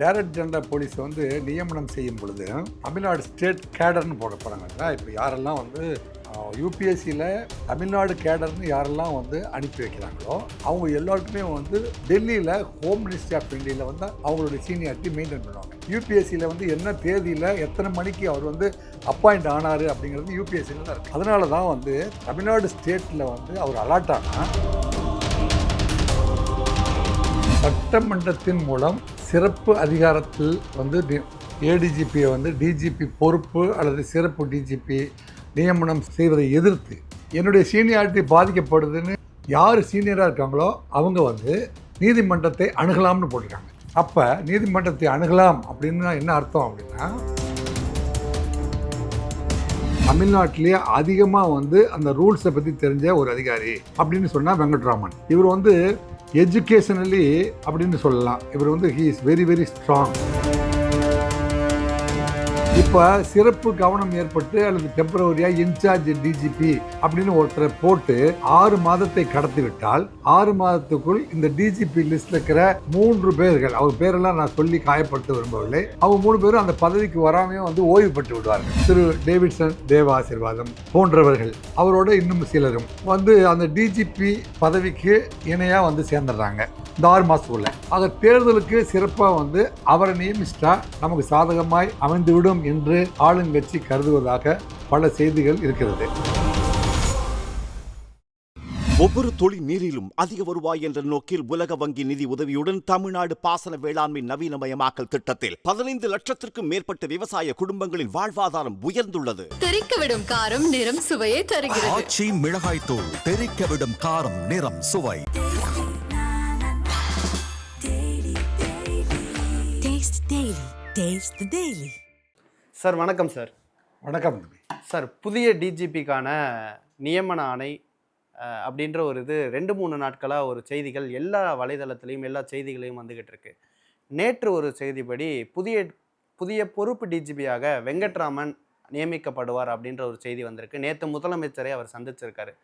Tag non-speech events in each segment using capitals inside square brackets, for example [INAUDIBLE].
Direct general police வந்து நியமனம் செய்யும் பொழுது தமிழ்நாடு ஸ்டேட் கேடர்னு போட போகிறாங்க இப்போ யாரெல்லாம் வந்து யூபிஎஸ்சியில் தமிழ்நாடு கேடர்னு யாரெல்லாம் வந்து அனுப்பி வைக்கிறாங்களோ அவங்க எல்லாருக்குமே வந்து டெல்லியில் ஹோம் மினிஸ்ட்ரி ஆஃப் இந்தியாவில் வந்து அவங்களுடைய சீனியாரிட்டி மெயின்டைன் பண்ணுவாங்க. யூபிஎஸ்சியில் வந்து என்ன தேதியில் எத்தனை மணிக்கு அவர் வந்து அப்பாயிண்ட் ஆனார் அப்படிங்கிறது யூபிஎஸ்சியில் தான் இருக்குது அதனால தான் வந்து தமிழ்நாடு ஸ்டேட்டில் வந்து அவர் அலாட் ஆனால் சட்டமன்றத்தின் மூலம் சிறப்பு அதிகாரத்தில் வந்து ஏடிஜிபியை வந்து டிஜிபி பொறுப்பு அல்லது சிறப்பு டிஜிபி நியமனம் செய்வதை எதிர்த்து என்னுடைய சீனியாரிட்டி பாதிக்கப்படுதுன்னு யார் சீனியராக இருக்காங்களோ அவங்க வந்து நீதிமன்றத்தை அணுகலாம்னு போட்டிருக்காங்க. அப்போ நீதிமன்றத்தை அணுகலாம் அப்படின்னு என்ன அர்த்தம் அப்படின்னா தமிழ்நாட்டிலேயே அதிகமாக வந்து அந்த ரூல்ஸை பற்றி தெரிஞ்ச ஒரு அதிகாரி அப்படின்னு சொன்னால் வெங்கட்ராமன். இவர் வந்து எஜுகேஷனலி அப்படின்னு சொல்லலாம். இவர் வந்து he is very very strong இப்போ சிறப்பு கவனம் ஏற்பட்டு அல்லது டெம்பரவரியாக இன்சார்ஜ் டிஜிபி அப்படின்னு ஒருத்தரை போட்டு ஆறு மாதத்தை கடத்தி விட்டால் ஆறு மாதத்துக்குள் இந்த டிஜிபி லிஸ்ட்ல இருக்கிற மூன்று பேர்கள் அவர் பேரெல்லாம் நான் சொல்லி காயப்படுத்த விரும்பவில்லை அவங்க மூணு பேரும் அந்த பதவிக்கு வராமையும் வந்து ஓய்வு பெற்று விடுவார்கள். திரு. டேவிட்சன் தேவ ஆசீர்வாதம் போன்றவர்கள் அவரோட இன்னும் சிலரும் வந்து அந்த டிஜிபி பதவிக்கு இணையாக வந்து சேர்ந்துடுறாங்க. இந்த ஆறு மாதத்துக்குள்ள ஆக தேர்தலுக்கு சிறப்பாக வந்து அவரை நியமிச்சிட்டா நமக்கு சாதகமாய் அமைந்துவிடும் என்று ஆளுங்கட்சி கருதுவதாக பல செய்திகள் இருக்கிறது. ஒவ்வொரு தொழில் நீரிலும் அதிக வருவாய் என்ற நோக்கில் உலக வங்கி நிதி உதவியுடன் தமிழ்நாடு பாசன வேளாண்மை நவீனமயமாக்கல் திட்டத்தில் பதினைந்து லட்சத்திற்கும் மேற்பட்ட விவசாய குடும்பங்களின் வாழ்வாதாரம் உயர்ந்துள்ளது. தெறிக்கவிடும் காரம் நிறம் சுவையை தருகிறது. ஆச்சி மிளகாய் தூள் தெறிக்க விடும் காரம் நிறம் சுவை. Taste the Daily. சார் வணக்கம் சார். வணக்கம் தம்பி. சார் புதிய டிஜிபிக்கான நியமன ஆணை அப்படின்ற ஒரு இது ரெண்டு மூணு நாட்களாக ஒரு செய்திகள் எல்லா வலைதளத்துலேயும் எல்லா செய்திகளையும் வந்துக்கிட்டு இருக்கு. நேற்று ஒரு செய்திப்படி புதிய புதிய பொறுப்பு டிஜிபியாக வெங்கட்ராமன் நியமிக்கப்படுவார் அப்படின்ற ஒரு செய்தி வந்திருக்கு. நேற்று முதலமைச்சரை அவர் சந்திச்சிருக்காரு.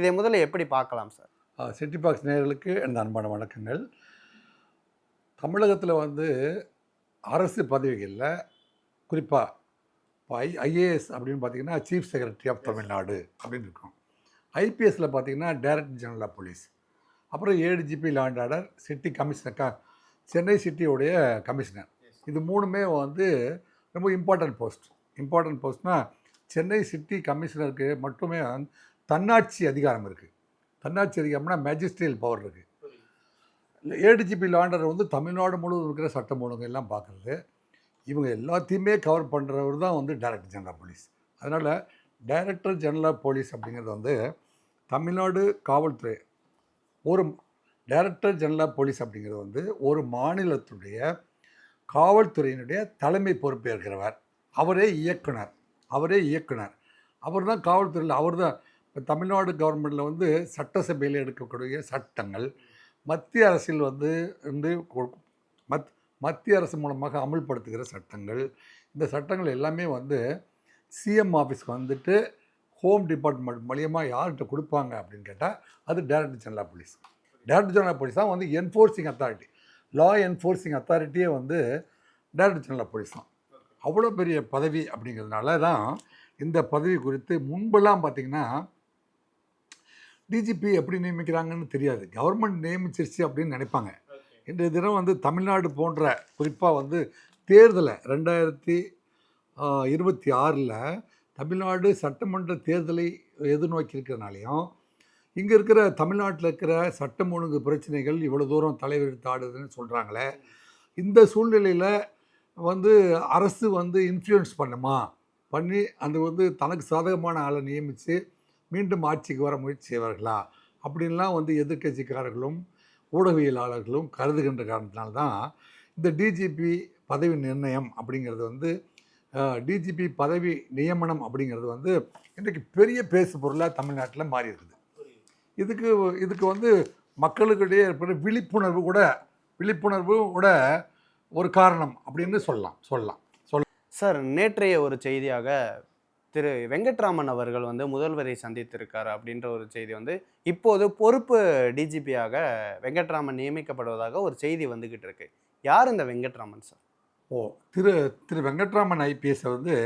இதை முதல்ல எப்படி பார்க்கலாம் சார்? சிட்டி பாக்ஸ் நேயர்களுக்கு எனது அன்பான வணக்கங்கள். தமிழகத்தில் வந்து அரசு பதவிகளில் குறிப்பாக இப்போ ஐ ஐஏஎஸ் அப்படின்னு பார்த்தீங்கன்னா சீஃப் செக்ரட்டரி ஆஃப் தமிழ்நாடு அப்படின்னு இருக்கும். ஐபிஎஸ்சில் பார்த்தீங்கன்னா டைரக்டர் ஜெனரல் ஆஃப் போலீஸ் அப்புறம் ADGP law and order city commissioner க சென்னை சிட்டியோடைய கமிஷனர் இது மூணுமே வந்து ரொம்ப இம்பார்ட்டன்ட் போஸ்ட் இம்பார்ட்டன்ட் போஸ்ட்னா சென்னை சிட்டி கமிஷனருக்கு மட்டுமே வந்து தன்னாட்சி அதிகாரம் இருக்குது தன்னாட்சி அதிகாரம்னா மேஜிஸ்ட்ரியல் பவர் இருக்குது ஏடிஜிபி லாண்டர் வந்து தமிழ்நாடு முழுவதும் இருக்கிற சட்டம் ஒழுங்கு எல்லாம் பார்க்குறது. இவங்க எல்லாத்தையுமே கவர் பண்ணுறவர் தான் வந்து டைரக்டர் ஜெனரல் போலீஸ் அதனால் டைரக்டர் ஜெனரல் போலீஸ் அப்படிங்கிறது வந்து தமிழ்நாடு காவல்துறை ஒரு டைரக்டர் ஜெனரல் போலீஸ் அப்படிங்கிறது வந்து ஒரு மாநிலத்துடைய காவல்துறையினுடைய தலைமை பொறுப்பேற்கிறவர். அவரே இயக்குனர் அவரே இயக்குனர். அவர் தான் காவல்துறையில் அவர் தான் இப்போ தமிழ்நாடு கவர்மெண்ட்டில் வந்து சட்டசபையில் எடுக்கக்கூடிய சட்டங்கள் மத்திய அரசில் வந்து வந்து மத் மத்திய அரசு மூலமாக அமுல்படுத்துகிற சட்டங்கள். இந்த சட்டங்கள் எல்லாமே வந்து சிஎம் ஆஃபீஸ்க்கு வந்துட்டு ஹோம் டிபார்ட்மெண்ட் மூலியமாக யார்கிட்ட கொடுப்பாங்க அப்படின்னு கேட்டால் அது director general police director general police தான் வந்து என்ஃபோர்சிங் அத்தாரிட்டி லா என்ஃபோர்சிங் அத்தாரிட்டியே வந்து டைரக்டர் ஜெனரல் போலீஸ் தான். அவ்வளோ பெரிய பதவி அப்படிங்கிறதுனால தான் இந்த பதவி குறித்து முன்பெல்லாம் பார்த்திங்கன்னா டிஜிபி எப்படி நியமிக்கிறாங்கன்னு தெரியாது. கவர்மெண்ட் நியமிச்சிருச்சு அப்படின்னு நினைப்பாங்க. இன்றைய தினம் வந்து தமிழ்நாடு போன்ற குறிப்பாக வந்து தேர்தலை ரெண்டாயிரத்தி இருபத்தி ஆறில் தமிழ்நாடு சட்டமன்ற தேர்தலை எதிர்நோக்கி இருக்கிறனாலையும் இங்கே இருக்கிற தமிழ்நாட்டில் இருக்கிற சட்டம் ஒழுங்கு பிரச்சனைகள் இவ்வளோ தூரம் தலைவெடுத்து ஆடுதுன்னு சொல்கிறாங்களே இந்த சூழ்நிலையில் வந்து அரசு வந்து இன்ஃப்ளூயன்ஸ் பண்ணுமா? பண்ணி அந்த வந்து தனக்கு சாதகமான ஆளை நியமித்து மீண்டும் ஆட்சிக்கு வர முயற்சி செய்வார்களா? அப்படின்லாம் வந்து எதிர்க்கட்சிக்காரர்களும் ஊடகவியலாளர்களும் கருதுகின்ற காரணத்தினால்தான் இந்த டிஜிபி பதவி நிர்ணயம் அப்படிங்கிறது வந்து டிஜிபி பதவி நியமனம் அப்படிங்கிறது வந்து இன்றைக்கு பெரிய பேசு பொருளாக தமிழ்நாட்டில் மாறி இருக்குது இதுக்கு இதுக்கு வந்து மக்களுக்கிடையே ஏற்படுற விழிப்புணர்வு கூட விழிப்புணர்வு கூட ஒரு காரணம் அப்படின்னு சொல்லலாம் சொல்லலாம். சார் நேற்றைய ஒரு செய்தியாக திரு வெங்கட்ராமன் அவர்கள் வந்து முதல்வரை சந்தித்திருக்கார் அப்படின்ற ஒரு செய்தி வந்து இப்போது பொறுப்பு டிஜிபியாக வெங்கட்ராமன் நியமிக்கப்படுவதாக ஒரு செய்தி வந்துக்கிட்டு இருக்கு. யார் இந்த வெங்கட்ராமன் சார்? ஓ திரு திரு வெங்கட்ராமன் ஐபிஎஸ்ஸை வந்து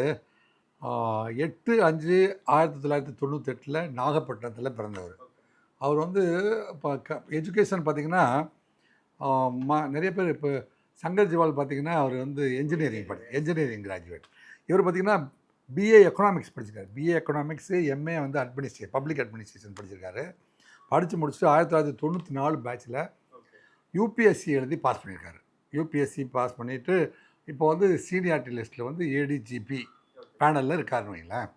எட்டு அஞ்சு ஆயிரத்தி தொள்ளாயிரத்தி தொண்ணூத்தெட்டில் நாகப்பட்டினத்தில் பிறந்தவர். அவர் வந்து இப்போ க எஜுகேஷன் பார்த்திங்கன்னா ம நிறைய பேர் இப்போ சங்கர் ஜிவால் பார்த்தீங்கன்னா அவர் வந்து என்ஜினியரிங் படி என்ஜினியரிங் கிராஜுவேட் இவர் பார்த்திங்கன்னா பிஏ எக்கனாமிக்ஸ் படிச்சிருக்காரு. பிஏ எக்கனாமிக்ஸு எம்ஏ வந்து அட்மினிஸ்ட்ரேஷன் பப்ளிக் அட்மினிஸ்ட்ரேஷன் படிச்சிருக்காரு. படித்து முடிச்சுட்டு ஆயிரத்தி தொள்ளாயிரத்தி தொண்ணூற்றி நாலு பேட்சில் யூபிஎஸ்சி எழுதி பாஸ் பண்ணியிருக்காரு யூபிஎஸ்சி பாஸ் பண்ணிவிட்டு இப்போ வந்து சீனியாரிட்டி லிஸ்ட்டில் வந்து ஏடிஜிபி பேனலில் இருக்காருன்னு வைங்களேன்.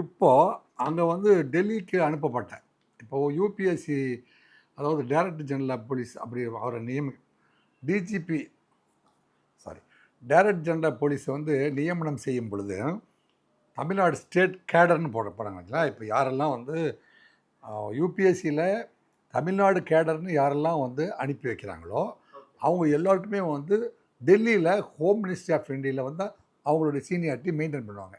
இப்போது அங்கே வந்து டெல்லிக்கு அனுப்பப்பட்டேன் இப்போது யூபிஎஸ்சி அதாவது டைரக்டர் ஜெனரல் ஆஃப் போலீஸ் அப்படி அவரை நியமி டிஜிபி சாரி டைரக்டர் ஜெனரல் போலீஸை வந்து நியமனம் செய்யும் பொழுது தமிழ்நாடு ஸ்டேட் கேடர்னு போட போகிறாங்க இப்போ யாரெல்லாம் வந்து யூபிஎஸ்சியில் தமிழ்நாடு கேடர்னு யாரெல்லாம் வந்து அனுப்பி வைக்கிறாங்களோ அவங்க எல்லாருக்குமே வந்து டெல்லியில் ஹோம் மினிஸ்ட்ரி ஆஃப் இந்தியாவில் வந்து அவங்களுடைய சீனியாரிட்டி மெயின்டைன் பண்ணுவாங்க.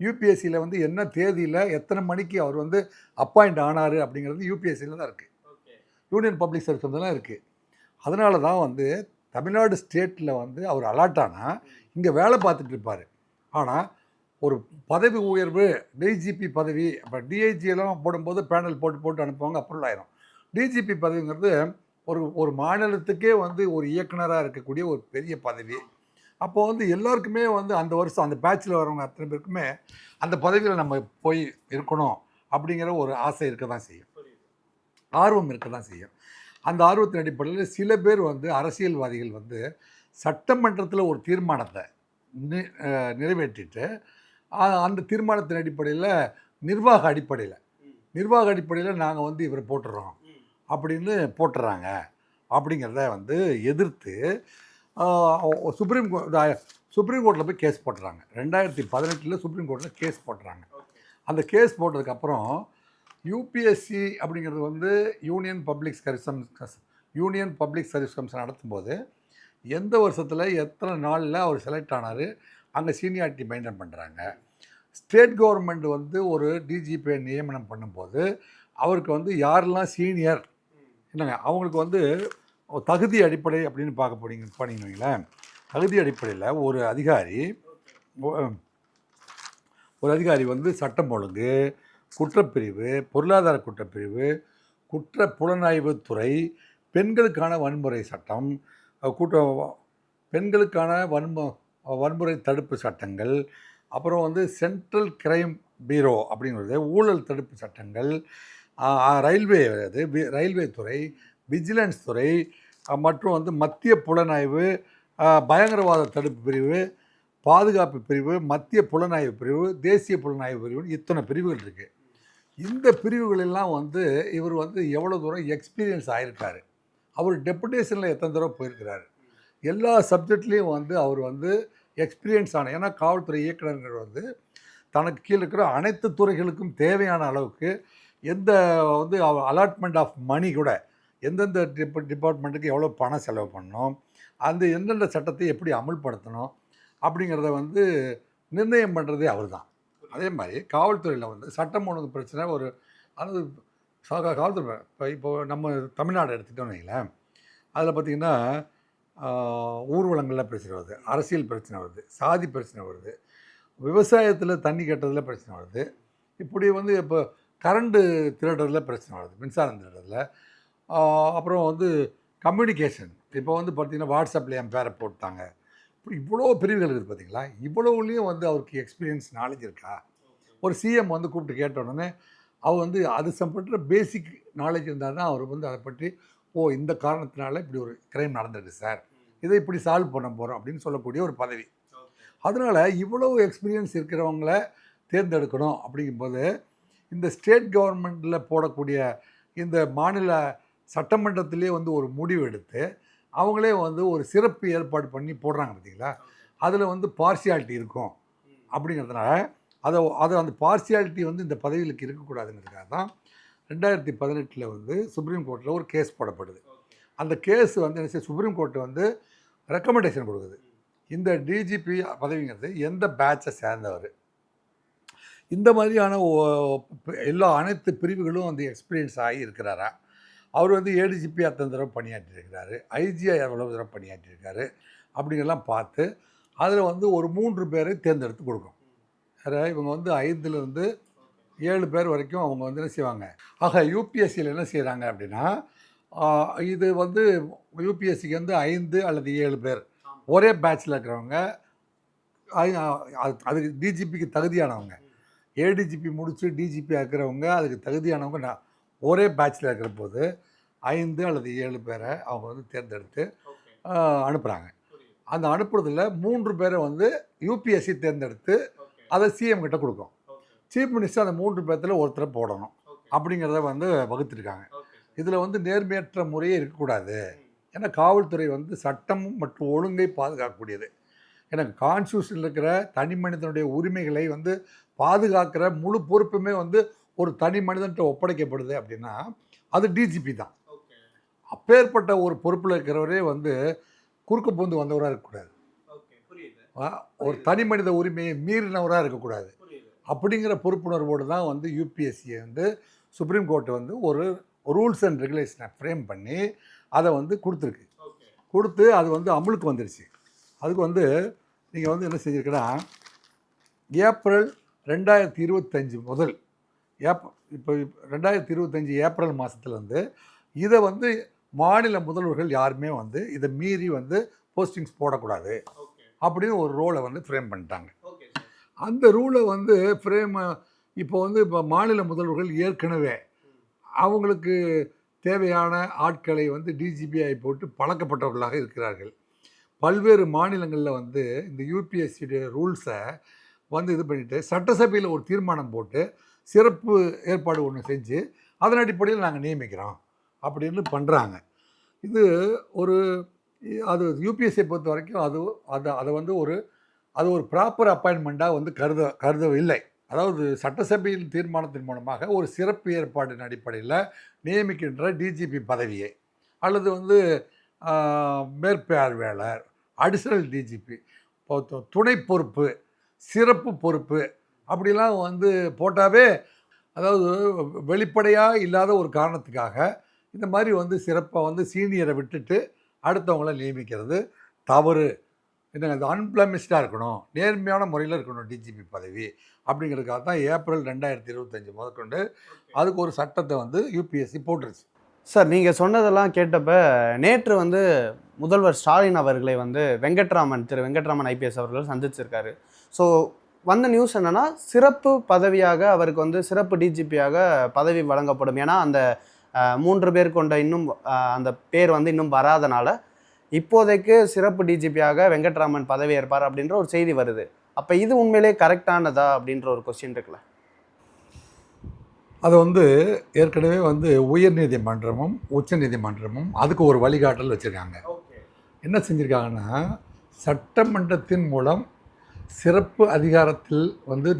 யூபிஎஸ்சியில் வந்து என்ன தேதியில் எத்தனை மணிக்கு அவர் வந்து அப்பாயிண்ட் ஆனார் அப்படிங்கிறது யூபிஎஸ்சியில் தான் இருக்குது யூனியன் பப்ளிக் சர்வீஸ் தான் இருக்குது அதனால தான் வந்து தமிழ்நாடு ஸ்டேட்டில் வந்து அவர் அலாட் ஆனால் இங்கே வேலை பார்த்துட்டு இருப்பார். ஆனால் ஒரு பதவி உயர்வு டிஜிபி பதவி இப்போ டிஐஜியெல்லாம் போடும்போது பேனல் போட்டு போட்டு அனுப்புவாங்க அப்ரூவல் ஆயிரும் டிஜிபி பதவிங்கிறது ஒரு ஒரு மாநிலத்துக்கே வந்து ஒரு இயக்குனராக இருக்கக்கூடிய ஒரு பெரிய பதவி. அப்போ வந்து எல்லாருக்குமே வந்து அந்த வருஷம் அந்த பேட்சில் வரவங்க அத்தனை பேருக்குமே அந்த பதவியில் நம்ம போய் இருக்கணும் அப்படிங்கிற ஒரு ஆசை இருக்க தான் செய்யும். ஆர்வம் இருக்க தான் செய்யும். அந்த ஆர்வத்தின் அடிப்படையில் சில பேர் வந்து அரசியல்வாதிகள் வந்து சட்டமன்றத்தில் ஒரு தீர்மானத்தை நி- நிறைவேற்றிட்டு அந்த தீர்மானத்தின் அடிப்படையில் நிர்வாக அடிப்படையில். நிர்வாக அடிப்படையில் நாங்கள் வந்து இவரை போட்டுறோம். அப்படின்னு போட்டுறாங்க. அப்படிங்கிறத வந்து எதிர்த்து சுப்ரீம் கோர்ட் சுப்ரீம் கோர்ட்டில் போய் கேஸ் போட்டுறாங்க. ரெண்டாயிரத்தி பதினெட்டில் சுப்ரீம் கோர்ட்டில் கேஸ் போட்டுறாங்க. அந்த கேஸ் போட்டதுக்கப்புறம் யூபிஎஸ்சி அப்படிங்கிறது வந்து union public service union public service commission நடத்தும்போது எந்த வருஷத்தில் எத்தனை நாளில் அவர் செலக்ட் ஆனார் அங்கே சீனியாரிட்டி மெயின்டைன் பண்ணுறாங்க ஸ்டேட் கவர்மெண்ட் வந்து ஒரு டிஜிபியை நியமனம் பண்ணும்போது அவருக்கு வந்து யாரெல்லாம் சீனியர் என்னங்க அவங்களுக்கு வந்து தகுதி அடிப்படை அப்படின்னு பார்க்க போனீங்க போனீங்கன்னு வைங்களேன். தகுதி அடிப்படையில் ஒரு அதிகாரி ஒரு அதிகாரி வந்து சட்டம் ஒழுங்கு குற்றப்பிரிவு பொருளாதார குற்றப்பிரிவு குற்ற புலனாய்வு துறை பெண்களுக்கான வன்முறை சட்டம் கூட்ட பெண்களுக்கான வன்மு வன்முறை தடுப்பு சட்டங்கள் அப்புறம் வந்து சென்ட்ரல் கிரைம் பீரோ அப்படிங்கிறது ஊழல் தடுப்பு சட்டங்கள் ரயில்வே அது ரயில்வே துறை விஜிலன்ஸ் துறை மற்றும் வந்து மத்திய புலனாய்வு பயங்கரவாத தடுப்பு பிரிவு பாதுகாப்பு பிரிவு மத்திய புலனாய்வு பிரிவு தேசிய புலனாய்வு பிரிவு இத்தனை பிரிவுகள் இருக்குது இந்த பிரிவுகளெல்லாம் வந்து இவர் வந்து எவ்வளோ தூரம் எக்ஸ்பீரியன்ஸ் ஆயிருக்காரு. அவர் டெப்புடேஷனில் எத்தனை தடவை போயிருக்கிறாரு. எல்லா சப்ஜெக்ட்லேயும் வந்து அவர் வந்து எக்ஸ்பீரியன்ஸ் ஆன ஏன்னா காவல்துறை இயக்குநர்கள் வந்து தனக்கு கீழே இருக்கிற அனைத்து துறைகளுக்கும் தேவையான அளவுக்கு எந்த வந்து அலாட்மெண்ட் ஆஃப் மணி கூட எந்தெந்த டிப் டிபார்ட்மெண்ட்டுக்கு எவ்வளோ பணம் செலவு பண்ணணும் அந்த எந்தெந்த சட்டத்தை எப்படி அமுல்படுத்தணும் அப்படிங்கிறத வந்து நிர்ணயம் பண்ணுறதே அவர் தான் அதே மாதிரி காவல்துறையில் வந்து சட்டம் ஒழுங்கு பிரச்சனை ஒரு அது காவல்துறை இப்போ இப்போ நம்ம தமிழ்நாடு எடுத்துக்கிட்டோம்னு வைங்களேன் அதில் பார்த்திங்கன்னா ஊர்வலங்களில் பிரச்சனை வருது. அரசியல் பிரச்சனை வருது. சாதி பிரச்சனை வருது. விவசாயத்தில் தண்ணி கட்டுறதுல பிரச்சனை வருது. இப்படி வந்து இப்போ கரண்ட்டு திருடுறதுல பிரச்சனை வருது. மின்சாரம் திருடுறதுல. அப்புறம் வந்து கம்யூனிகேஷன் இப்போ வந்து பார்த்திங்கன்னா வாட்ஸ்அப்பில் என் பேரை போட்டாங்க. இப்படி இவ்வளோ பிரிவுகள் இருக்குது பார்த்தீங்களா இவ்வளவுலேயும் வந்து அவருக்கு எக்ஸ்பீரியன்ஸ் நாலேஜ் இருக்கா? ஒரு சிஎம் வந்து கூப்பிட்டு கேட்ட உடனே அவர் வந்து அது சம்பந்த பேசிக் நாலேஜ் இருந்தால் தான் அவர் வந்து அதை பற்றி ஓ இந்த காரணத்தினால இப்படி ஒரு கிரைம் நடந்தது சார். இதை இப்படி சால்வ் பண்ண போகிறோம் அப்படின்னு சொல்லக்கூடிய ஒரு பதவி. அதனால் இவ்வளவு எக்ஸ்பீரியன்ஸ் இருக்கிறவங்கள தேர்ந்தெடுக்கணும் அப்படிங்கும்போது இந்த ஸ்டேட் கவர்மெண்ட்டில் போடக்கூடிய இந்த மாநில சட்டமன்றத்திலே வந்து ஒரு முடிவு எடுத்து அவங்களே வந்து ஒரு சிறப்பு ஏற்பாடு பண்ணி போடுறாங்க பார்த்தீங்களா அதில் வந்து பார்சியாலிட்டி இருக்கும். அப்படிங்கிறதுனால அதை அதை அந்த பார்சியாலிட்டி வந்து இந்த பதவிகளுக்கு இருக்கக்கூடாதுங்கிறதுக்காக தான் ரெண்டாயிரத்தி பதினெட்டில் வந்து சுப்ரீம் கோர்ட்டில் ஒரு கேஸ் போடப்படுது. அந்த கேஸ் வந்து என்ன செய்ய சுப்ரீம் கோர்ட்டு வந்து ரெக்கமெண்டேஷன் கொடுக்குது. இந்த டிஜிபி பதவிங்கிறது எந்த பேட்சை சேர்ந்தவர்? இந்த மாதிரியான எல்லா அனைத்து பிரிவுகளும் வந்து எக்ஸ்பீரியன்ஸ் ஆகி இருக்கிறாரா? அவர் வந்து ஏடிஜிபி அத்தனை தடவை பணியாற்றியிருக்கிறாரு ஐஜிஐ எவ்வளவு தடவை பணியாற்றியிருக்காரு அப்படிங்கெல்லாம் பார்த்து அதில் வந்து ஒரு மூன்று பேரை தேர்ந்தெடுத்து கொடுக்கும். வேறு இவங்க வந்து ஐந்துலேருந்து ஏழு பேர் வரைக்கும் அவங்க வந்து என்ன செய்வாங்க? ஆக யூபிஎஸ்சியில் என்ன செய்கிறாங்க அப்படின்னா இது வந்து யூபிஎஸ்சிக்கு வந்து ஐந்து அல்லது ஏழு பேர். ஒரே பேட்சில் இருக்கிறவங்க அதுக்கு டிஜிபிக்கு தகுதியானவங்க. ஏடிஜிபி முடிச்சு டிஜிபி இருக்கிறவங்க அதுக்கு தகுதியானவங்க நான் ஒரே பேட்சில் இருக்கிற போது ஐந்து அல்லது ஏழு பேரை அவங்க வந்து தேர்ந்தெடுத்து அனுப்புகிறாங்க அந்த அனுப்புறதுல மூன்று பேரை வந்து யூபிஎஸ்சி தேர்ந்தெடுத்து அதை சிஎம் கிட்ட கொடுக்கும். சீஃப் மினிஸ்டர் அந்த மூன்று பேர்த்தில் ஒருத்தரை போடணும். அப்படிங்கிறத வந்து வகுத்திருக்காங்க. இதில் வந்து நேர்மையற்ற முறையே இருக்கக்கூடாது. ஏன்னா காவல்துறை வந்து சட்டம் மற்றும் ஒழுங்கை பாதுகாக்கக்கூடியது. ஏன்னா கான்ஸ்டியூஷனில் இருக்கிற தனி மனிதனுடைய உரிமைகளை வந்து பாதுகாக்கிற முழு பொறுப்புமே வந்து ஒரு தனி மனிதன்கிட்ட ஒப்படைக்கப்படுது அப்படின்னா அது டிஜிபி தான். அப்பேற்பட்ட ஒரு பொறுப்பில் இருக்கிறவரே வந்து குறுக்கு பூந்து வந்தவராக இருக்கக்கூடாது. ஒரு தனி மனித உரிமையை மீறினவராக இருக்கக்கூடாது. அப்படிங்கிற பொறுப்புணர்வோடு தான் வந்து யூபிஎஸ்சியை வந்து சுப்ரீம் கோர்ட் வந்து ஒரு ரூல்ஸ் அண்ட் ரெகுலேஷனை ஃப்ரேம் பண்ணி அதை வந்து கொடுத்துருக்கு. கொடுத்து அது வந்து அமலுக்கு வந்துருச்சு. அதுக்கு வந்து நீங்கள் வந்து என்ன செஞ்சுருக்கன்னா ஏப்ரல் ரெண்டாயிரத்தி இருபத்தஞ்சி முதல் ஏப் இப்போ ரெண்டாயிரத்தி இருபத்தஞ்சி ஏப்ரல் மாதத்துல வந்து இதை வந்து மாநில முதல்வர்கள் யாருமே வந்து இதை மீறி வந்து போஸ்டிங்ஸ் போடக்கூடாது அப்படின்னு ஒரு ரோலை வந்து ஃப்ரேம் பண்ணிட்டாங்க. அந்த ரூலை வந்து பிரேம இப்போ வந்து இப்போ மாநில முதல்வர்கள் ஏற்கனவே அவங்களுக்கு தேவையான ஆட்களை வந்து டிஜிபிஐ போட்டு பழக்கப்பட்டவர்களாக இருக்கிறார்கள். பல்வேறு மாநிலங்களில் வந்து இந்த யூபிஎஸ்சியுடைய ரூல்ஸை வந்து இது பண்ணிவிட்டு சட்டசபையில் ஒரு தீர்மானம் போட்டு சிறப்பு ஏற்பாடு ஒன்று செஞ்சு அதன் அடிப்படையில் நாங்கள் நியமிக்கிறோம் அப்படின்னு பண்ணுறாங்க இது ஒரு அது யூபிஎஸ்சியை பொறுத்த வரைக்கும் அது அதை அதை வந்து ஒரு அது ஒரு ப்ராப்பர் அப்பாயின்மெண்ட்டாக வந்து கருத கருதவில்லை. அதாவது சட்டசபையின் தீர்மானத்தின் மூலமாக ஒரு சிறப்பு ஏற்பாட்டின் அடிப்படையில் நியமிக்கின்ற டிஜிபி பதவியை அல்லது வந்து மேற்பார்வையாளர் அடிஷனல் டிஜிபி துணை பொறுப்பு சிறப்பு பொறுப்பு அப்படிலாம் வந்து போட்டாவே அதாவது வெளிப்படையாக இல்லாத ஒரு காரணத்துக்காக இந்த மாதிரி வந்து சிறப்பாக வந்து சீனியரை விட்டுட்டு அடுத்தவங்கள நியமிக்கிறது தவறு. என்ன அது அன்பிளமிஸ்டாக இருக்கணும் நேர்மையான முறையில் இருக்கணும் டிஜிபி பதவி. அப்படிங்கிறதுக்காக தான் ஏப்ரல் ரெண்டாயிரத்தி இருபத்தஞ்சி முதற்கொண்டு அதுக்கு ஒரு சட்டத்தை வந்து யூபிஎஸ்சி போட்டுருச்சு. சார் நீங்கள் சொன்னதெல்லாம் கேட்டப்ப நேற்று வந்து முதல்வர் ஸ்டாலின் அவர்களை வந்து வெங்கட்ராமன் திரு வெங்கட்ராமன் ஐபிஎஸ் அவர்கள் சந்திச்சிருக்காரு. ஸோ வந்த நியூஸ் என்னன்னா சிறப்பு பதவியாக அவருக்கு வந்து சிறப்பு டிஜிபியாக பதவி வழங்கப்படும். ஏன்னா அந்த மூன்று பேர் கொண்ட இன்னும் அந்த பேர் வந்து இன்னும் வராதனால இப்போதைக்கு சிறப்பு டிஜிபியாக வெங்கட்ராமன் பதவி ஏற்பார் அப்படின்ற ஒரு செய்தி வருது. அப்போ இது உண்மையிலே கரெக்டானதா அப்படின்ற ஒரு கொஸ்டின் இருக்குல்ல? அதை வந்து ஏற்கனவே வந்து உயர் நீதிமன்றமும் உச்ச நீதிமன்றமும் அதுக்கு ஒரு வழிகாட்டல் வச்சுருக்காங்க. என்ன செஞ்சுருக்காங்கன்னா சட்டமன்றத்தின் மூலம் சிறப்பு அதிகாரத்தில் வந்து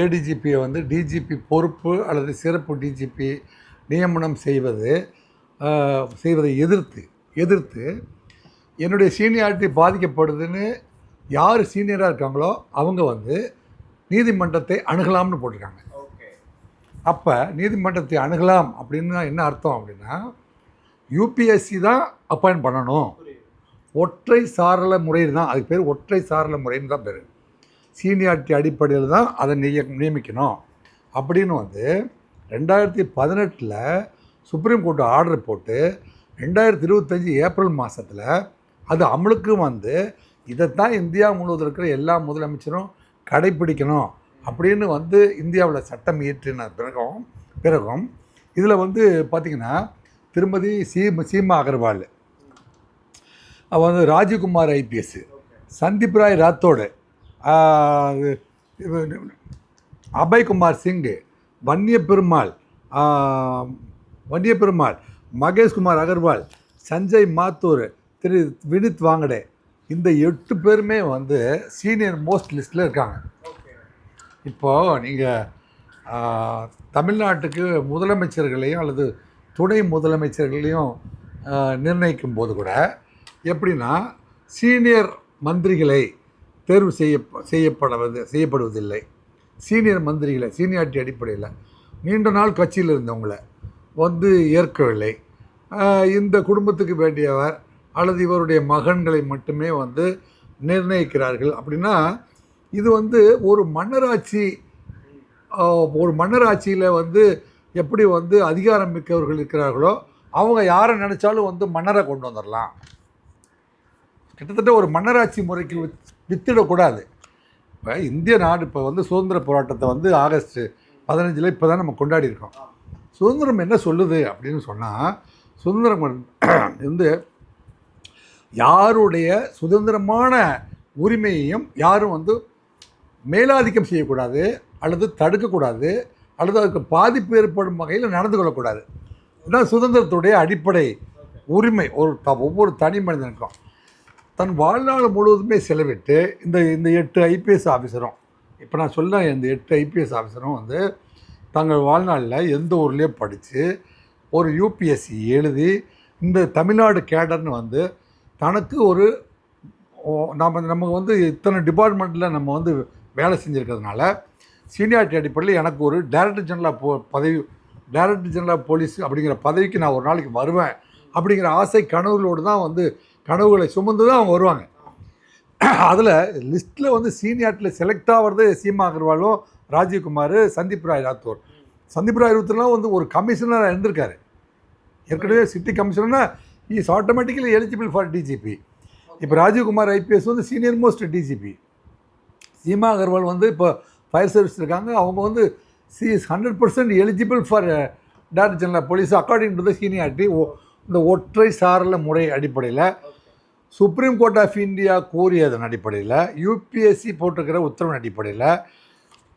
ஏடிஜிபியை வந்து டிஜிபி பொறுப்பு அல்லது சிறப்பு டிஜிபி நியமனம் செய்வது செய்வதை எதிர்த்து எதிர்த்து என்னுடைய சீனியாரிட்டி பாதிக்கப்படுதுன்னு யார் சீனியராக இருக்காங்களோ அவங்க வந்து நீதிமன்றத்தை அணுகலாம்னு போட்டிருக்காங்க. அப்போ நீதிமன்றத்தை அணுகலாம் அப்படின்னா என்ன அர்த்தம் அப்படின்னா யூபிஎஸ்சி தான் அப்பாயின்ட் பண்ணணும். ஒற்றை சாரல முறையில் தான் அதுக்கு பேர் ஒற்றை சாரல முறைன்னு தான் பேர். சீனியாரிட்டி அடிப்படையில் தான் அதை நிய நியமிக்கணும். அப்படின்னு வந்து ரெண்டாயிரத்தி பதினெட்டில் சுப்ரீம் கோர்ட் ஆர்டர் போட்டு ரெண்டாயிரத்தி இருபத்தஞ்சி ஏப்ரல் மாதத்தில் அது அமலுக்கு வந்து இதைத்தான் இந்தியா முழுவதும் இருக்கிற எல்லா முதலமைச்சரும் கடைப்பிடிக்கணும் அப்படின்னு வந்து இந்தியாவில் சட்டம் இயற்றின பிறகும் பிறகும் இதில் வந்து பார்த்திங்கன்னா திருமதி சீம சீமா அகர்வால் அவள் வந்து ராஜீவ்குமார் ஐபிஎஸ் சந்தீப் ராய் ராத்தோடு அபய்குமார் சிங் வன்னிய பெருமாள் வன்னிய பெருமாள் மகேஷ்குமார் அகர்வால் சஞ்சய் மாத்தூர் திரு வினித் வாங்கடே இந்த எட்டு பேருமே வந்து சீனியர் மோஸ்ட் லிஸ்ட்டில் இருக்காங்க. இப்போது நீங்கள் தமிழ்நாட்டுக்கு முதலமைச்சர்களையும் அல்லது துணை முதலமைச்சர்களையும் நிர்ணயிக்கும் போது கூட எப்படின்னா சீனியர் மந்திரிகளை தேர்வு செய்ய செய்யப்படுவது செய்யப்படுவதில்லை. சீனியர் மந்திரிகளை சீனியாரிட்டி அடிப்படையில். நீண்ட நாள் கட்சியில் இருந்தவங்கள வந்து ஏற்கவில்லை. இந்த குடும்பத்துக்கு வேண்டியவர் அல்லது இவருடைய மகன்களை மட்டுமே வந்து நிர்ணயிக்கிறார்கள். அப்படின்னா இது வந்து ஒரு மன்னராட்சி ஒரு மன்னராட்சியில் வந்து எப்படி வந்து அதிகாரம் மிக்கவர்கள் இருக்கிறார்களோ அவங்க யாரை நினச்சாலும் வந்து மன்னரை கொண்டு வந்துடலாம் கிட்டத்தட்ட ஒரு மன்னராட்சி முறைக்கு வித்- வித்திடக்கூடாது. இப்போ இந்திய நாடு இப்போ வந்து சுதந்திர போராட்டத்தை வந்து ஆகஸ்ட் பதினஞ்சில் இப்போ தான் நம்ம கொண்டாடி இருக்கோம் சுதந்திரம் என்ன சொல்லுது அப்படின்னு சொன்னால் சுதந்திரம் [CLEARS THROAT] வந்து யாருடைய சுதந்திரமான உரிமையையும் யாரும் வந்து மேலாதிக்கம் செய்யக்கூடாது அல்லது தடுக்கக்கூடாது அல்லது அதுக்கு பாதிப்பு ஏற்படும் வகையில் நடந்து கொள்ளக்கூடாது. இதுதான் சுதந்திரத்துடைய அடிப்படை உரிமை. ஒரு த ஒவ்வொரு தனி மனிதனுக்கும். தன் வாழ்நாள் முழுவதுமே செலவிட்டு இந்த இந்த எட்டு ஐபிஎஸ் ஆஃபீஸரும் இப்போ நான் சொல்ல இந்த எட்டு ஐபிஎஸ் ஆஃபீஸரும் வந்து தங்கள் வாழ்நாளில் எந்த ஊர்லேயும் படித்து ஒரு யூபிஎஸ்சி எழுதி இந்த தமிழ்நாடு கேடர்னு வந்து தனக்கு ஒரு நம்ம நம்ம நமக்கு வந்து இத்தனை டிபார்ட்மெண்ட்டில் நம்ம வந்து வேலை செஞ்சுருக்கிறதுனால சீனியாரிட்டி அடிப்படையில் எனக்கு ஒரு டைரக்டர் ஜெனரலாக போ பதவி டைரக்டர் ஜெனரலாக போலீஸ் அப்படிங்கிற பதவிக்கு நான் ஒரு நாளைக்கு வருவேன் அப்படிங்கிற ஆசை கனவுகளோடு தான் வந்து கனவுகளை சுமந்து தான் அவங்க வருவாங்க. அதில் லிஸ்ட்டில் வந்து சீனியாரிட்டியில் செலக்ட் ஆகிறது சீமா அகர்வாலும் ராஜீவ்குமார் சந்தீப் ராய் ராத்தோர். சந்தீப் ராய் ராத்தோர்லாம் வந்து ஒரு கமிஷனராக இருந்திருக்காரு. ஏற்கனவே city கமிஷனர்னா is automatically eligible for DGP இப்போ ராஜீவ்குமார் ஐபிஎஸ் வந்து senior most DGP Seema Agarwal வந்து இப்போ ஃபயர் சர்வீஸ் இருக்காங்க. அவங்க வந்து she is hundred percent eligible for director general police according to the seniority இந்த ஒற்றை சாரல முறை அடிப்படையில் சுப்ரீம் கோர்ட் ஆஃப் இந்தியா கூறியதன் அடிப்படையில் யூபிஎஸ்சி போட்டிருக்கிற உத்தரவின் அடிப்படையில்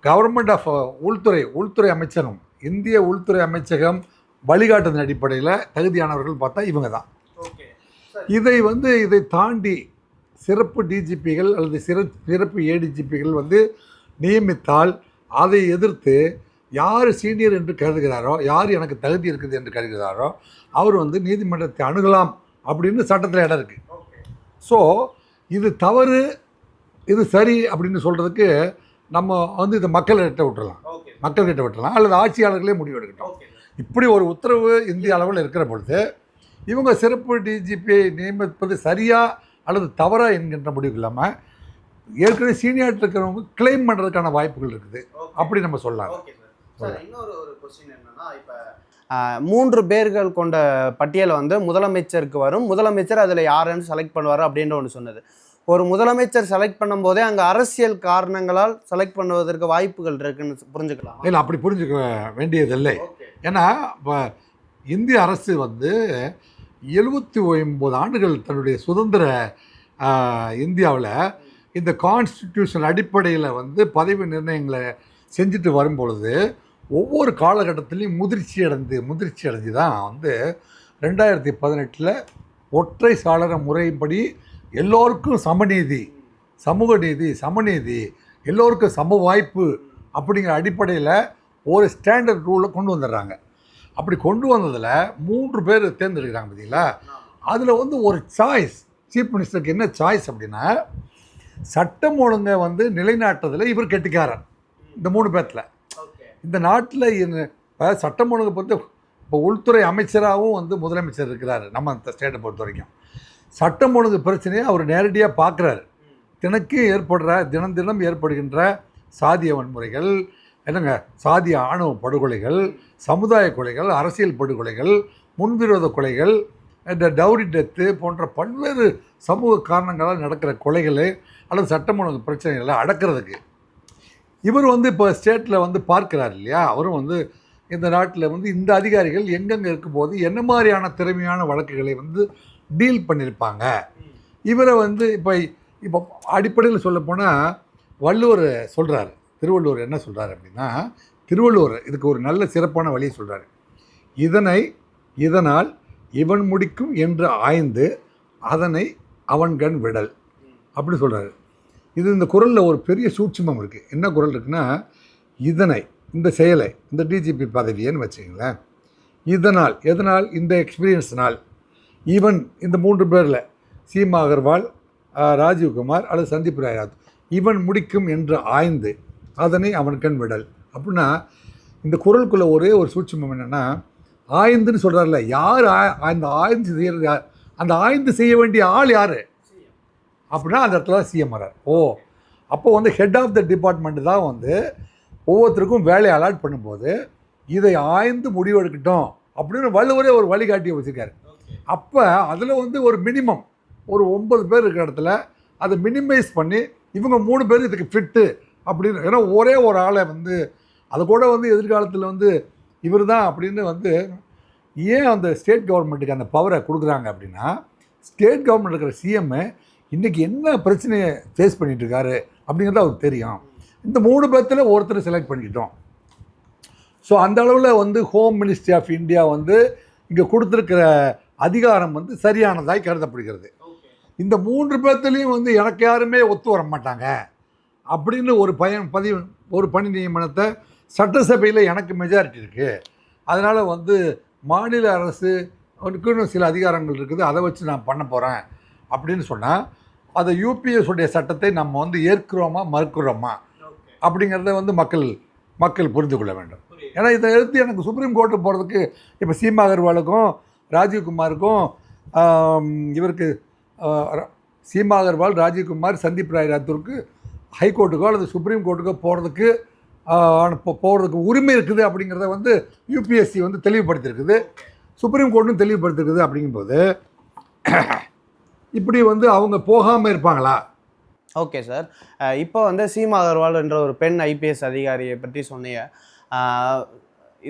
கவர்மெண்ட் ஆஃப் உள்துறை உள்துறை அமைச்சகம் இந்திய உள்துறை அமைச்சகம் வழிகாட்டுதன் அடிப்படையில் தகுதியானவர்கள் பார்த்தா இவங்க தான் இதை வந்து இதை தாண்டி சிறப்பு டிஜிபிகள் அல்லது சிற சிறப்பு ஏடிஜிபிகள் வந்து நியமித்தால் அதை எதிர்த்து யார் சீனியர் என்று கருதுகிறாரோ யார் எனக்கு தகுதி இருக்குது என்று கருதுகிறாரோ அவர் வந்து நீதிமன்றத்தை அணுகலாம் அப்படின்னு சட்டத்தில் இடம் இருக்குது ஸோ இது தவறு இது சரி அப்படின்னு சொல்கிறதுக்கு நம்ம வந்து இதை மக்கள்கிட்ட விட்டுறலாம். மக்கள்கிட்ட விட்டுறலாம். அல்லது ஆட்சியாளர்களே முடிவு எடுக்கட்டும். ஓகே. இப்படி ஒரு உத்தரவு இந்திய அளவில் இருக்கிற பொழுது இவங்க சிறப்பு டிஜிபியை நியமிப்பது சரியா அல்லது தவறா என்கின்ற முடிவு இல்லாமல் ஏற்கனவே சீனியாரிட்டி இருக்கிறவங்க கிளைம் பண்ணுறதுக்கான வாய்ப்புகள் இருக்குது. அப்படி நம்ம சொல்லலாம். இன்னொரு ஒரு கொஸ்டின் என்னன்னா இப்போ மூன்று பேர்கள் கொண்ட பட்டியலை வந்து முதலமைச்சருக்கு வரும். முதலமைச்சர் அதில் யாருன்னு செலக்ட் பண்ணுவார் அப்படின்ற ஒன்று சொன்னது. ஒரு முதலமைச்சர் செலக்ட் பண்ணும்போதே அங்கே அரசியல் காரணங்களால் செலக்ட் பண்ணுவதற்கு வாய்ப்புகள் இருக்குன்னு புரிஞ்சுக்கலாம். இல்லை அப்படி புரிஞ்சுக்க வேண்டியதில்லை. ஏன்னா இப்போ இந்திய அரசு வந்து எழுபத்தி ஒன்பது ஆண்டுகள் தன்னுடைய சுதந்திர இந்தியாவில் இந்த கான்ஸ்டிடியூஷன் அடிப்படையில் வந்து பதவி நிர்ணயங்களை செஞ்சுட்டு வரும் பொழுது ஒவ்வொரு காலகட்டத்திலையும் முதிர்ச்சி அடைந்து முதிர்ச்சி அடைஞ்சு தான் வந்து ரெண்டாயிரத்தி பதினெட்டில் ஒற்றை சாளர முறைப்படி எல்லோருக்கும் சமநீதி சமூக நீதி சமநீதி எல்லோருக்கும் சம வாய்ப்பு அப்படிங்கிற அடிப்படையில் ஒரு ஸ்டாண்டர்ட் ரூலை கொண்டு வந்துடுறாங்க. அப்படி கொண்டு வந்ததில் மூன்று பேர் தேர்ந்தெடுக்கிறாங்க பார்த்தீங்களா அதில் வந்து ஒரு சாய்ஸ் சீஃப் மினிஸ்டருக்கு என்ன சாய்ஸ் அப்படின்னா சட்டம் ஒழுங்கை வந்து நிலைநாட்டுறதுல இவர் கெட்டிக்காரர் இந்த மூணு பேர்த்தில். இந்த நாட்டில் இப்போ சட்டம் ஒழுங்கை பொறுத்து இப்போ உள்துறை அமைச்சராகவும் வந்து முதலமைச்சர் இருக்கிறாரு நம்ம இந்த ஸ்டேட்டை பொறுத்த வரைக்கும். சட்டம் ஒழுங்கு பிரச்சனையை அவர் நேரடியாக பார்க்குறாரு. தினக்கு ஏற்படுற தினம் தினம் ஏற்படுகின்ற சாதிய வன்முறைகள் என்னங்க சாதிய ஆணவ படுகொலைகள் சமுதாய கொலைகள் அரசியல் படுகொலைகள் முன்விரோத கொலைகள் இந்த டவுரி டெத்து போன்ற பல்வேறு சமூக காரணங்களால் நடக்கிற கொலைகள் அல்லது சட்டம் ஒழுங்கு பிரச்சனைகளை அடக்கிறதுக்கு. இவர் வந்து இப்போ ஸ்டேட்டில் வந்து பார்க்குறாரு இல்லையா? அவரும் வந்து இந்த நாட்டில் வந்து இந்த அதிகாரிகள் எங்கெங்கே இருக்கும்போது என்ன மாதிரியான திறமையான வழக்குகளை வந்து டீல் பண்ணியிருப்பாங்க இவரை வந்து இப்போ இப்போ அடிப்படையில் சொல்லப்போனால் வள்ளுவர் சொல்கிறார் திருவள்ளுவர் என்ன சொல்கிறார் அப்படின்னா திருவள்ளுவர் இதுக்கு ஒரு நல்ல சிறப்பான வழியை சொல்கிறார் இதனை இதனால் இவன் முடிக்கும் என்று ஆய்ந்து அதனை அவன்கண் விடல் அப்படி சொல்கிறாரு இது இந்த குரலில் ஒரு பெரிய சூட்சுமம் இருக்குது என்ன குரல் இருக்குன்னா இதனை இந்த செயலை இந்த டிஜிபி பதவியேன்னு வச்சுங்களேன் இதனால் எதனால் இந்த எக்ஸ்பீரியன்ஸ்னால் ஈவன் இந்த மூன்று பேரில் சீமா அகர்வால் ராஜீவ் ராஜீவ்குமார் அல்லது சந்தீப் ராயராத் இவன் முடிக்கும் என்று ஆய்ந்து அதனை அவன் கண் விடல். அப்படின்னா இந்த குரலுக்குள்ள ஒரே ஒரு சூட்சுமம் என்னென்னா ஆய்ந்துன்னு சொல்கிறார்ல யார் ஆ- அந்த ஆய்ந்து செய்யறது யார் அந்த ஆய்ந்து செய்ய வேண்டிய ஆள் யார்? அப்படின்னா அந்த இடத்துல சிஎம் வரார் ஓ அப்போ வந்து ஹெட் ஆஃப் த டிபார்ட்மெண்ட் தான் வந்து ஒவ்வொருத்தருக்கும் வேலையை அலாட் பண்ணும்போது இதை ஆய்ந்து முடிவெடுக்கட்டும் அப்படின்னு வள்ளுவரே ஒரு வழிகாட்டியை வச்சுருக்காரு. அப்போ அதில் வந்து ஒரு மினிமம் ஒரு ஒன்பது பேர் இருக்கிற இடத்துல அதை மினிமைஸ் பண்ணி இவங்க மூணு பேர் இதுக்கு ஃபிட்டு அப்படின்னு ஏன்னா ஒரே ஒரு ஆளை வந்து அது கூட வந்து எதிர்காலத்தில் வந்து இவர் தான் அப்படின்னு வந்து ஏன் அந்த ஸ்டேட் கவர்மெண்ட்டுக்கு அந்த பவரை கொடுக்குறாங்க அப்படின்னா ஸ்டேட் கவர்மெண்ட் இருக்கிற சிஎம்மு இன்றைக்கி என்ன பிரச்சனையை ஃபேஸ் பண்ணிகிட்ருக்காரு அப்படிங்கிறது அவருக்கு தெரியும். இந்த மூணு பேர்த்தில் ஒருத்தர் செலக்ட் பண்ணிக்கிட்டோம். ஸோ அந்த அளவில் வந்து ஹோம் மினிஸ்ட்ரி ஆஃப் இந்தியா வந்து இங்கே கொடுத்துருக்கிற அதிகாரம் வந்து சரியானதாய் கருதப்படுகிறது. இந்த மூன்று பேர்த்துலேயும் வந்து எனக்கு யாருமே ஒத்து வர மாட்டாங்க. அப்படின்னு ஒரு பயன் பதிவு ஒரு பணி நியமனத்தை சட்டசபையில் எனக்கு மெஜாரிட்டி இருக்குது அதனால் வந்து மாநில அரசு அவனுக்குன்னு சில அதிகாரங்கள் இருக்குது அதை வச்சு நான் பண்ண போகிறேன் அப்படின்னு சொன்னால் அதை யூபிஎஸ் உடைய சட்டத்தை நம்ம வந்து ஏற்கிறோமா மறுக்கிறோமா? அப்படிங்கிறத வந்து மக்கள் மக்கள் புரிந்து கொள்ள வேண்டும். ஏன்னா இதை எடுத்து எனக்கு சுப்ரீம் கோர்ட்டு போகிறதுக்கு இப்போ சீமா அகர்வாலுக்கும் ராஜீவ்குமாருக்கும் இவருக்கு சீமா அகர்வால் ராஜீவ்குமார் சந்தீப் ராய் ராத்தூருக்கு ஹைகோர்ட்டுக்கோ அல்லது சுப்ரீம் கோர்ட்டுக்கோ போகிறதுக்கு போகிறதுக்கு உரிமை இருக்குது அப்படிங்கிறத வந்து யூபிஎஸ்சி வந்து தெளிவுபடுத்தியிருக்குது. சுப்ரீம் கோர்ட்டும் தெளிவுபடுத்திருக்குது அப்படிங்கும்போது இப்படி வந்து அவங்க போகாமல் இருப்பாங்களா? Okay sir. இப்போ வந்து சீமா அகர்வால் என்ற ஒரு பெண் ஐபிஎஸ் அதிகாரியை பற்றி சொன்னீங்க.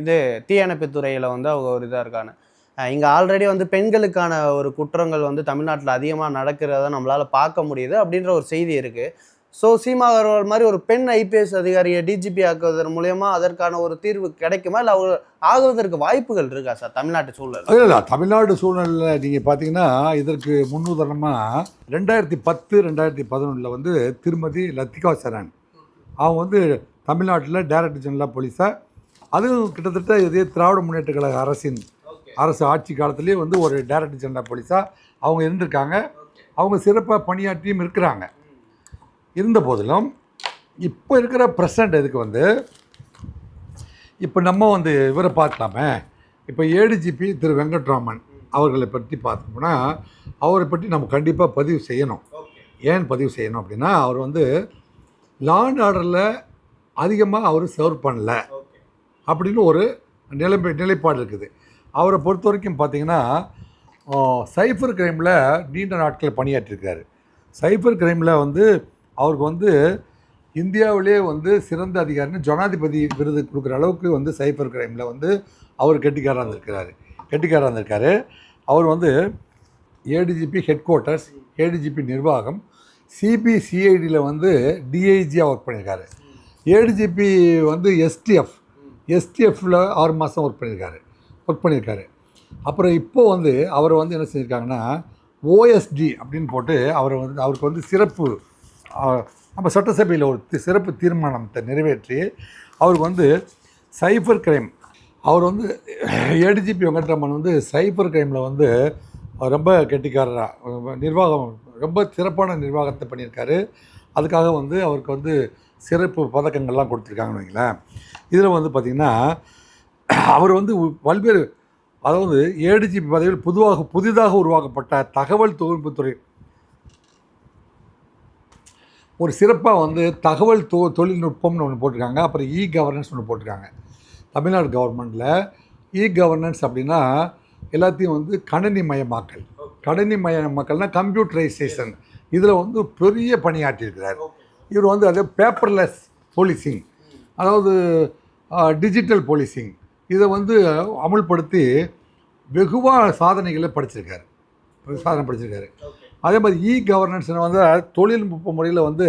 இது தீயணைப்பு துறையில் வந்து அவங்க ஒரு இதாக இருக்காங்க. இங்கே ஆல்ரெடி வந்து பெண்களுக்கான ஒரு குற்றங்கள் வந்து தமிழ்நாட்டில் அதிகமாக நடக்கிறத நம்மளால் பார்க்க முடியுது அப்படின்ற ஒரு செய்தி இருக்குது ஸோ சீமா அகர்வால் மாதிரி ஒரு பெண் ஐபிஎஸ் அதிகாரியை டிஜிபி ஆக்குவதன் மூலயமா அதற்கான ஒரு தீர்வு கிடைக்குமா? இல்லை அவங்க ஆகுவதற்கு வாய்ப்புகள் இருக்கா சார் தமிழ்நாட்டு சூழல் இல்லை இல்லை தமிழ்நாடு சூழ்நிலையில் நீங்கள் பார்த்தீங்கன்னா இதற்கு முன்னுதாரணமாக ரெண்டாயிரத்தி பத்து ரெண்டாயிரத்தி பதினொன்றில் வந்து திருமதி லத்திகா சரண். அவங்க வந்து தமிழ்நாட்டில் டைரக்டர் ஜெனரலாக போலீஸாக அதுவும் கிட்டத்தட்ட இதே திராவிட முன்னேற்ற கழக அரசின் அரசு ஆட்சி காலத்திலேயே வந்து ஒரு டைரக்டர் ஜெனரல் போலீஸாக அவங்க இருந்திருக்காங்க. அவங்க சிறப்பாக பணியாற்றியும் இருக்கிறாங்க. இருந்த போதிலும் இப்போ இருக்கிற ப்ரெசண்ட் இதுக்கு வந்து இப்போ நம்ம வந்து இவரை பார்க்கலாமே. இப்போ ஏடிஜிபி திரு வெங்கட்ராமன் அவர்களை பற்றி பார்த்தோம்னா அவரை பற்றி நம்ம கண்டிப்பாக பதிவு செய்யணும். ஏன் பதிவு செய்யணும் அப்படின்னா அவர் வந்து லாண்ட் ஆர்டரில் அதிகமாக அவர் சர்வ் பண்ணல. அப்படின்னு ஒரு நிலைமை நிலைப்பாடு இருக்குது. அவரை பொறுத்த வரைக்கும் பார்த்தீங்கன்னா சைஃபர் கிரைமில் நீண்ட நாட்கள் பணியாற்றிருக்காரு. சைஃபர் கிரைமில் வந்து அவருக்கு வந்து இந்தியாவிலே வந்து சிறந்த அதிகாரின்னு ஜனாதிபதி விருது கொடுக்குற அளவுக்கு வந்து சைபர் கிரைமில் வந்து அவர் கெட்டிக்காராக இருந்திருக்கிறாரு. கெட்டிக்காராக இருந்திருக்காரு. அவர் வந்து ஏடிஜிபி ஹெட் குவார்ட்டர்ஸ் ஏடிஜிபி நிர்வாகம் சிபிசிஐடியில் வந்து டிஐஜியாக ஒர்க் பண்ணியிருக்காரு. ஏடிஜிபி வந்து எஸ்டிஎஃப் எஸ்டிஎஃப்பில் ஆறு மாதம் ஒர்க் பண்ணியிருக்காரு. ஒர்க் பண்ணியிருக்காரு. அப்புறம் இப்போது வந்து அவர் வந்து என்ன செஞ்சுருக்காங்கன்னா ஓஎஸ்டி அப்படின்னு போட்டு அவரை வந்து அவருக்கு வந்து சிறப்பு நம்ம சட்டசபையில் ஒரு தி- சிறப்பு தீர்மானத்தை நிறைவேற்றி அவருக்கு வந்து சைபர் கிரைம் அவர் வந்து ஏடிஜிபி வெங்கட்ராமன் வந்து சைபர் கிரைமில் வந்து ரொம்ப கெட்டிக்காரராக நிர்வாகம் ரொம்ப சிறப்பான நிர்வாகத்தை பண்ணியிருக்காரு. அதுக்காக வந்து அவருக்கு வந்து சிறப்பு பதக்கங்கள்லாம் கொடுத்துருக்காங்கன்னு வைங்களேன். இதில் வந்து பார்த்திங்கன்னா அவர் வந்து பல்வேறு அதாவது ஏடிஜிபி பதவியில் பொதுவாக புதிதாக உருவாக்கப்பட்ட தகவல் தொழில்நுட்பத்துறை ஒரு சிறப்பாக வந்து தகவல் தொ தொழில்நுட்பம்னு ஒன்று போட்டிருக்காங்க. அப்புறம் இ கவர்னன்ஸ் ஒன்று போட்டிருக்காங்க. தமிழ்நாடு கவர்மெண்ட்டில் இ கவர்னன்ஸ் அப்படின்னா எல்லாத்தையும் வந்து கணினி மயமாக்கல். கணினி மயமாக்கல்னால் கம்ப்யூட்டரைசேஷன் இதில் வந்து பெரிய பணியாற்றியிருக்கிறார் இவர் வந்து அது பேப்பர்லெஸ் போலீசிங் அதாவது டிஜிட்டல் போலீசிங் இதை வந்து அமுல்படுத்தி வெகுவாக சாதனைகளை படிச்சிருக்காரு. சாதனை படிச்சிருக்காரு. அதே மாதிரி இ கவர்னன்ஸ் வந்து தொழில்நுட்ப முறையில் வந்து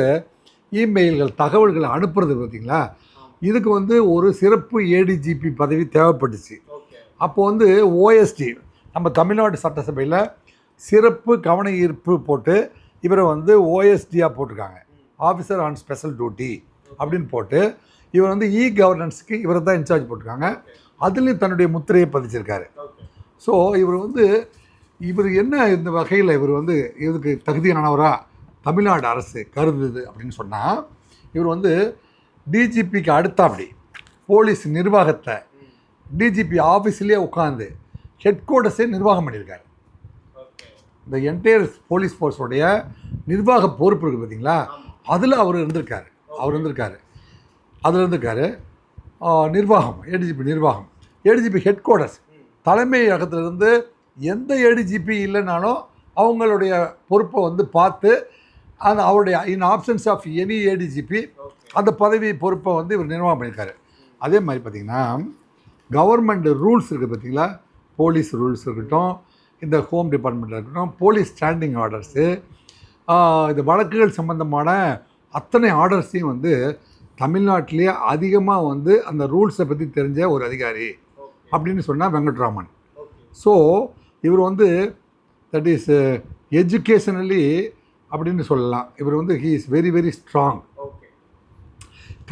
இமெயில்கள் தகவல்களை அனுப்புறது பார்த்தீங்களா? இதுக்கு வந்து ஒரு சிறப்பு ஏடிஜிபி பதவி தேவைப்பட்டுச்சு. அப்போ வந்து ஓஎஸ்டி நம்ம தமிழ்நாடு சட்டசபையில் சிறப்பு கவன ஈர்ப்பு போட்டு இவரை வந்து ஓஎஸ்டியாக போட்டிருக்காங்க. ஆஃபீஸர் ஆன் ஸ்பெஷல் டியூட்டி அப்படின்னு போட்டு இவர் வந்து இ கவர்னன்ஸ்க்கு இவரை தான் இன்சார்ஜ் போட்டிருக்காங்க. அதுலேயும் தன்னுடைய முத்திரையை பதிச்சிருக்காரு. ஸோ இவர் வந்து இவர் என்ன இந்த வகையில் இவர் வந்து இதுக்கு தகுதியானவராக தமிழ்நாடு அரசு கருதுது அப்படின்னு சொன்னால் இவர் வந்து டிஜிபிக்கு அடுத்தாப்படி போலீஸ் நிர்வாகத்தை டிஜிபி ஆஃபீஸ்லேயே உட்காந்து ஹெட் குவார்ட்டர்ஸே நிர்வாகம் பண்ணியிருக்காரு. இந்த என்டையர் போலீஸ் ஃபோர்ஸோடைய நிர்வாக பொறுப்பு இருக்குது பார்த்தீங்களா அதில் அவர் இருந்திருக்காரு. அவர் இருந்திருக்காரு. அதில் இருந்துக்கார் நிர்வாகம் ஏடிஜிபி நிர்வாகம் ஏடிஜிபி ஹெட் குவார்டர்ஸ் தலைமையகத்திலிருந்து எந்த ஏடிஜிபி இல்லைனாலும் அவங்களுடைய பொறுப்பை வந்து பார்த்து அந்த அவருடைய in options of any ADGP அந்த பதவி பொறுப்பை வந்து இவர் நிர்வாகம் பண்ணியிருக்காரு. அதே மாதிரி பார்த்திங்கன்னா கவர்மெண்ட் ரூல்ஸ் இருக்குது பார்த்திங்களா? போலீஸ் ரூல்ஸ் இருக்கட்டும் இந்த ஹோம் டிபார்ட்மெண்ட்டில் இருக்கட்டும் போலீஸ் ஸ்டாண்டிங் ஆர்டர்ஸு இந்த வழக்குகள் சம்பந்தமான அத்தனை ஆர்டர்ஸையும் வந்து தமிழ்நாட்டிலேயே அதிகமாக வந்து அந்த ரூல்ஸை பற்றி தெரிஞ்ச ஒரு அதிகாரி அப்படின்னு சொன்னால் வெங்கட்ராமன். ஸோ இவர் வந்து தட் இஸ் எஜுகேஷனலி அப்படின்னு சொல்லலாம். இவர் வந்து he is very very strong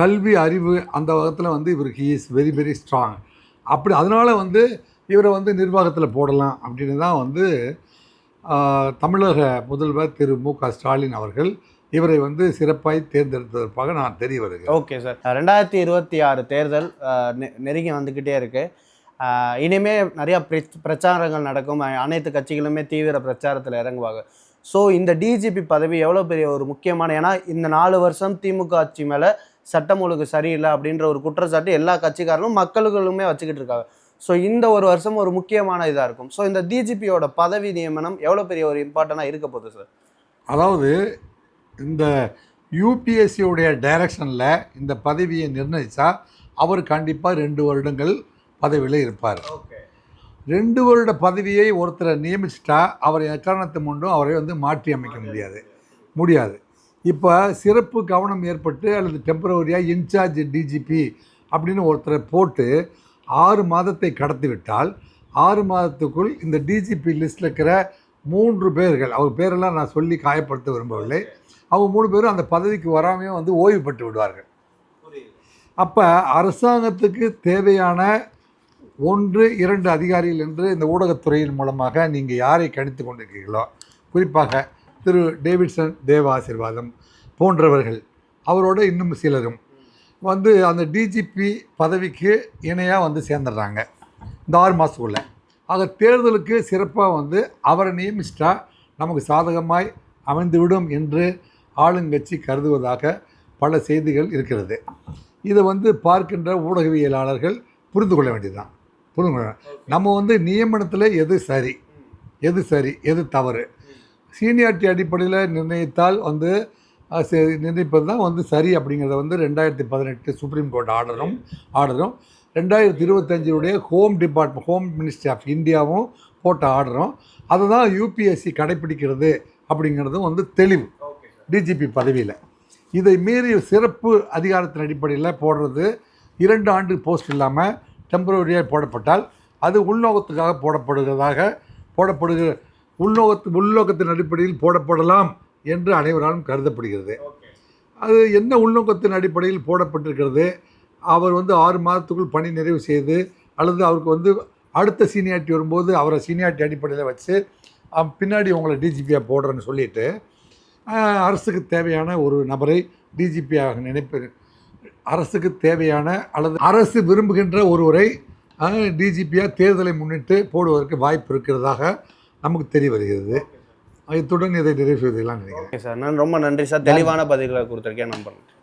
கல்வி அறிவு அந்த வகத்தில் வந்து இவர் he is very very strong அப்படி அதனால் வந்து இவரை வந்து நிர்வாகத்தில் போடலாம் அப்படின்னு தான் வந்து தமிழக முதல்வர் திரு மு க ஸ்டாலின் அவர்கள் இவரை வந்து சிறப்பாய் தேர்ந்தெடுத்ததற்காக நான் தெரிய வருகிறேன். Okay sir. ரெண்டாயிரத்தி இருபத்தி ஆறு தேர்தல் நெருங்கி வந்துக்கிட்டே இருக்கு. அஹ், இனிமே நிறையா பிரச் பிரச்சாரங்கள் நடக்கும். அனைத்து கட்சிகளுமே தீவிர பிரச்சாரத்தில் இறங்குவாங்க. ஸோ இந்த டிஜிபி பதவி எவ்வளோ பெரிய ஒரு முக்கியமான ஏன்னா இந்த நாலு வருஷம் திமுக ஆட்சி மேலே சட்டம் ஒழுங்கு சரியில்லை அப்படின்ற ஒரு குற்றச்சாட்டு எல்லா கட்சிக்காரரும் மக்களுகளுமே வச்சுக்கிட்டு இருக்காங்க. ஸோ இந்த ஒரு வருஷம் ஒரு முக்கியமான இதாக இருக்கும். ஸோ இந்த டிஜிபியோட பதவி நியமனம் எவ்வளோ பெரிய ஒரு இம்பார்ட்டண்ட்டாக இருக்க போகுது சார்? அதாவது இந்த யூபிஎஸ்சியுடைய டைரக்ஷனில் இந்த பதவியை நிர்ணயித்தா அவர் கண்டிப்பாக ரெண்டு வருடங்கள் பதவியில் இருப்பார். ரெண்டு வருட பதவியை ஒருத்தரை நியமிச்சிட்டா அவர் எக்காரணத்தை முண்டும் அவரை வந்து மாற்றி அமைக்க முடியாது. முடியாது. இப்போ சிறப்பு கவனம் ஏற்பட்டு அல்லது டெம்பரவரியாக இன்சார்ஜ் டிஜிபி அப்படின்னு ஒருத்தரை போட்டு ஆறு மாதத்தை கடத்தி விட்டால் ஆறு மாதத்துக்குள் இந்த டிஜிபி லிஸ்ட்டில் இருக்கிற மூன்று பேர்கள் அவர் பேரெல்லாம் நான் சொல்லி காயப்படுத்த விரும்பவில்லை. அவங்க மூணு பேரும் அந்த பதவிக்கு வராமையே வந்து ஓய்வு பெற்று விடுவார்கள். அப்போ அரசாங்கத்துக்கு தேவையான ஒன்று இரண்டு அதிகாரிகள் என்று இந்த ஊடகத்துறையின் மூலமாக நீங்கள் யாரை கணித்து கொண்டிருக்கிறீர்களோ குறிப்பாக திரு டேவிட்சன் தேவ ஆசீர்வாதம் போன்றவர்கள் அவரோட இன்னும் சிலரும் வந்து அந்த டிஜிபி பதவிக்கு இணையாக வந்து சேர்ந்துடுறாங்க. இந்த ஆறு மாதத்துக்குள்ளே ஆக தேர்தலுக்கு சிறப்பாக வந்து அவரை நியமிச்சிட்டா நமக்கு சாதகமாய் அமைந்துவிடும் என்று ஆளுங்கட்சி கருதுவதாக பல செய்திகள் இருக்கிறது. இதை வந்து பார்க்கின்ற ஊடகவியலாளர்கள் புரிந்து கொள்ள வேண்டியதுதான். புரிந்து கொள்ள நம்ம வந்து நியமனத்தில் எது சரி? எது சரி? எது தவறு? சீனியாரிட்டி அடிப்படையில் நிர்ணயித்தால் வந்து நிர்ணயிப்பது தான் வந்து சரி அப்படிங்கிறத வந்து ரெண்டாயிரத்தி பதினெட்டு சுப்ரீம் கோர்ட் ஆர்டரும் ஆர்டரும் ரெண்டாயிரத்தி இருபத்தஞ்சினுடைய home department home ministry of இந்தியாவும் போட்ட ஆர்டரும் அதை தான் யூபிஎஸ்சி கடைப்பிடிக்கிறது அப்படிங்கிறதும் வந்து தெளிவு. டிஜிபி பதவியில். இதை மீறி சிறப்பு அதிகாரத்தின் அடிப்படையில் போடுறது இரண்டு ஆண்டு போஸ்ட் இல்லாமல் டெம்பரரியாக போடப்பட்டால் அது உள்நோக்கத்துக்காக போடப்படுகிறதாக போடப்படுகிற உள்நோக்கத்து உள்நோக்கத்தின் அடிப்படையில் போடப்படலாம் என்று அனைவராலும் கருதப்படுகிறது. அது என்ன உள்நோக்கத்தின் அடிப்படையில் போடப்பட்டிருக்கிறது? அவர் வந்து ஆறு மாதத்துக்குள் பணி நிறைவு செய்து அல்லது அவருக்கு வந்து அடுத்த சீனியாரிட்டி வரும்போது அவரை சீனியாரிட்டி அடிப்படையில் வச்சு பின்னாடி உங்களை டிஜிபியாக போடுறேன்னு சொல்லிட்டு அரசுக்கு தேவையான ஒரு நபரை டிஜிபியாக நினைப்பு அரசுக்கு தேவையான அல்லது அரசு விரும்புகின்ற ஒருவரை டிஜிபியாக தேர்தலை முன்னிட்டு போடுவதற்கு வாய்ப்பு இருக்கிறதாக நமக்கு தெரிய வருகிறது. இத்துடன் இதை நிறைவு செய்தெல்லாம் நினைக்கிறேன். சார். நான் ரொம்ப நன்றி சார். தெளிவான பதில்களை கொடுத்துருக்கேன். நம்புறேன்